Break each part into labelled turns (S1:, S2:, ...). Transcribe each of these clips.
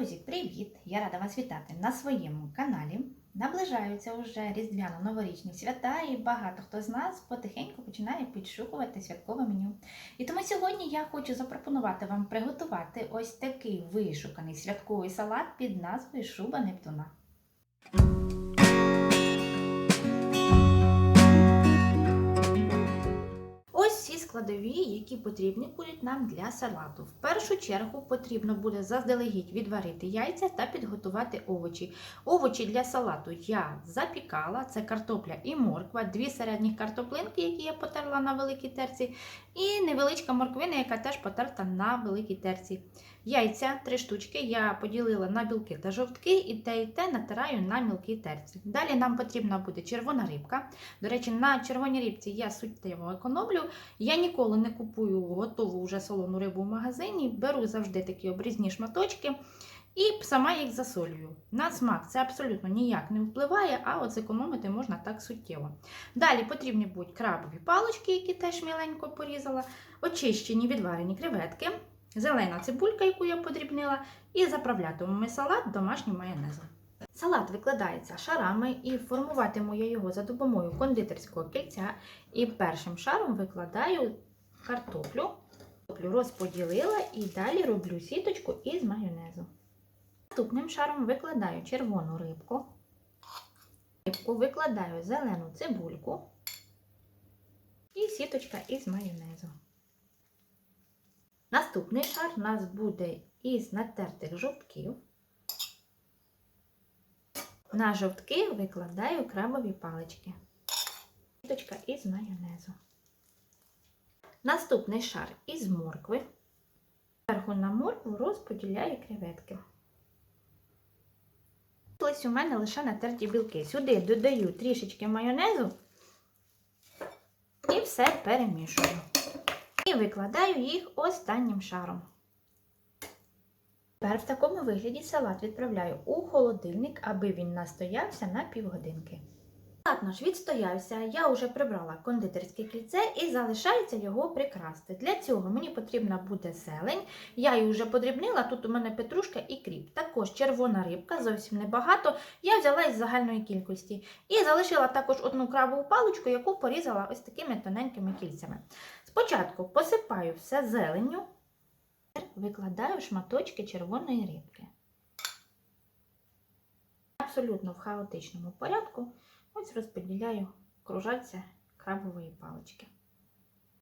S1: Друзі, привіт! Я рада вас вітати на своєму каналі. Наближаються вже різдвяно-новорічні свята, і багато хто з нас потихеньку починає підшукувати святкове меню. І тому сьогодні я хочу запропонувати вам приготувати ось такий вишуканий святковий салат під назвою Шуба Нептуна. Складові, які потрібні будуть нам для салату. В першу чергу потрібно буде заздалегідь відварити яйця та підготувати овочі. Овочі для салату я запікала, це картопля і морква, дві середніх картоплинки, які я потерла на великій терці, і невеличка морквина, яка теж потерта на великій терці. Яйця три штучки я поділила на білки та жовтки, і те і те натираю на мілкій терці. Далі нам потрібна буде червона рибка. До речі, на червоній рибці я суттєво економлю. Я ніколи не купую готову вже солону рибу в магазині, беру завжди такі обрізні шматочки і сама їх засолюю. На смак це абсолютно ніяк не впливає, а от зекономити можна так суттєво. Далі потрібні будуть крабові палочки, які теж міленько порізала, очищені відварені креветки, зелена цибулька, яку я подрібнила, і заправлятимемо салат домашнім майонезом. Салат викладається шарами і формуватиму я його за допомогою кондитерського кільця. І першим шаром викладаю картоплю. Картоплю розподілила і далі роблю сіточку із майонезу. Наступним шаром викладаю червону рибку. Рибку викладаю зелену цибульку і сіточка із майонезу. Наступний шар у нас буде із натертих жовтків. На жовтки викладаю крабові палички. Сіточка із майонезу. Наступний шар із моркви. Зверху на моркву розподіляю креветки. Ось у мене лише натерті білки. Сюди додаю трішечки майонезу і все перемішую. І викладаю їх останнім шаром. Тепер в такому вигляді салат відправляю у холодильник, аби він настоявся на півгодинки. Салат наш відстоявся, я вже прибрала кондитерське кільце і залишається його прикрасти. Для цього мені потрібна буде зелень. Я її вже подрібнила, тут у мене петрушка і кріп. Також червона рибка, зовсім небагато. Я взяла із загальної кількості. І залишила також одну крабову паличку, яку порізала ось такими тоненькими кільцями. Спочатку посипаю все зеленню. Викладаю шматочки червоної рибки. Абсолютно в хаотичному порядку. Ось розподіляю кружальця крабової палички.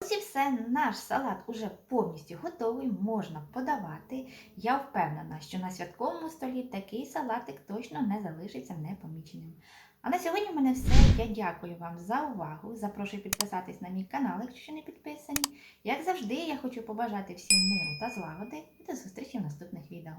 S1: Ось і все, наш салат уже повністю готовий, можна подавати. Я впевнена, що на святковому столі такий салатик точно не залишиться непоміченим. А на сьогодні в мене все. Я дякую вам за увагу. Запрошую підписатись на мій канал, якщо ще не підписані. Як завжди, я хочу побажати всім миру та злагоди і до зустрічі в наступних відео.